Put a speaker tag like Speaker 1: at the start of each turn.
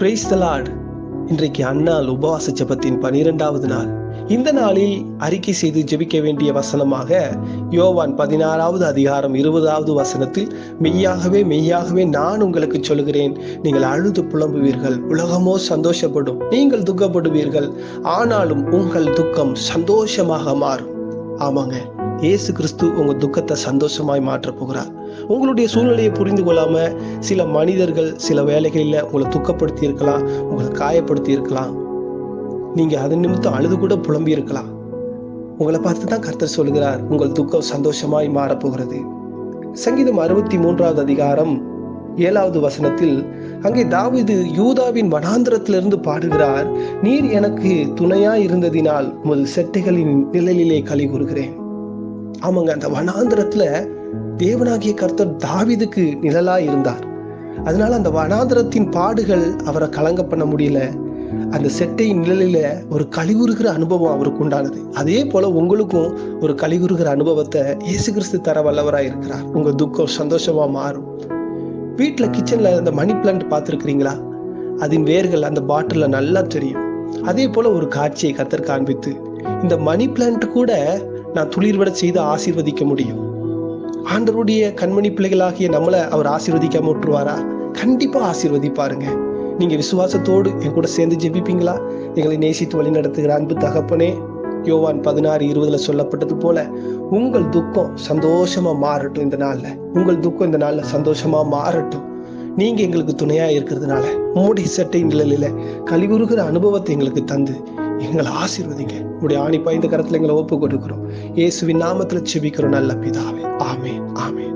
Speaker 1: Praise the Lord இன்றைக்கு அந்நாள் உபவாச ஜெபத்தின் பனிரெண்டாவது நாள். இந்த நாளில் அறிக்கை செய்து ஜெபிக்க வேண்டிய வசனமாக யோவான் பதினாறாவது அதிகாரம் இருபதாவது வசனத்தில் மெய்யாகவே மெய்யாகவே நான் உங்களுக்கு சொல்கிறேன் நீங்கள் அழுது புலம்புவீர்கள். உலகமோ சந்தோஷப்படும். நீங்கள் துக்கப்படுவீர்கள். ஆனாலும் உங்கள் துக்கம் சந்தோஷமாக மாறும். ஆமாங்க. இயேசு கிறிஸ்து உங்க துக்கத்தை சந்தோஷமாய் மாற்ற போகிறார். உங்களுடைய சூழ்நிலையை புரிந்து கொள்ளாம சில மனிதர்கள் சில வேலைகளில் உங்களை துக்கப்படுத்தி இருக்கலாம் உங்களை காயப்படுத்தி இருக்கலாம். நீங்க அதன் நிமித்தம் அழுது கூட புலம்பி இருக்கலாம். உங்களை பார்த்து தான் கர்த்தர் சொல்கிறார் உங்கள் துக்கம் சந்தோஷமாய் மாறப்போகிறது சங்கீதம் அறுபத்தி மூன்றாவது அதிகாரம் ஏழாவது வசனத்தில் அங்கே தாவீது யூதாவின் வனாந்திரத்திலிருந்து பாடுகிறார் நீர் எனக்கு துணையா இருந்ததினால் உமது செட்டைகளின் நிழலிலே களி கூறுகிறேன் ஆமாங்க அந்த வனாந்திரத்துல தேவனாகிய கர்த்தர் தாவிதுக்கு நிழலா இருந்தார். அதனால அந்த வனாந்திரத்தின் பாடுகள் அவரை கலங்க பண்ண முடியல. அந்த செட்டையின் நிழலில ஒரு கழிவுறுகிற அனுபவம் அவருக்கு உண்டானது. அதே போல உங்களுக்கும் ஒரு கழிவுறுகிற அனுபவத்தை இயேசு கிறிஸ்து தர வல்லவராக இருக்கிறார். உங்க துக்கம் சந்தோஷமா மாறும். வீட்டில் கிச்சன்ல அந்த மணி பிளான்ட் பார்த்துருக்கிறீங்களா? அதன் வேர்கள் அந்த பாட்டில நல்லா தெரியும். அதே போல ஒரு காட்சியை கத்தர் காண்பித்து இந்த மணி பிளான்ட் கூட நான் துளிர்விட செய்து ஆசீர்வதிக்க முடியும். ஆண்டருடைய கண்மணி பிள்ளைகளாகிய நம்மளை அவர் ஆசீர்வதிக்காம விட்டுருவாரா? கண்டிப்பா ஆசீர்வதிப்பாருங்க. நீங்க விசுவாசத்தோடு என் கூட சேர்ந்து ஜெபிப்பீங்களா? எங்களை நேசித்து வழி நடத்துகிற அன்பு தகப்பனே யோவான் பதினாறு இருபதுல சொல்லப்பட்டது போல உங்கள் துக்கம் சந்தோஷமா மாறட்டும் இந்த நாள்ல. உங்கள் துக்கம் இந்த நாள்ல சந்தோஷமா மாறட்டும். நீங்க எங்களுக்கு துணையா இருக்கிறதுனால உம்முடைய சட்டை நிழலில கழிவுறுகிற அனுபவத்தை எங்களுக்கு தந்து எங்களை ஆசீர்வதிங்க. உடைய ஆணி பாய்ந்த கரத்துல எங்களை ஒப்பு கொடுக்கிறோம் இயேசுவின் நாமத்துல செபிக்கிறோம் நல்ல பிதாவே. ஆமே ஆமே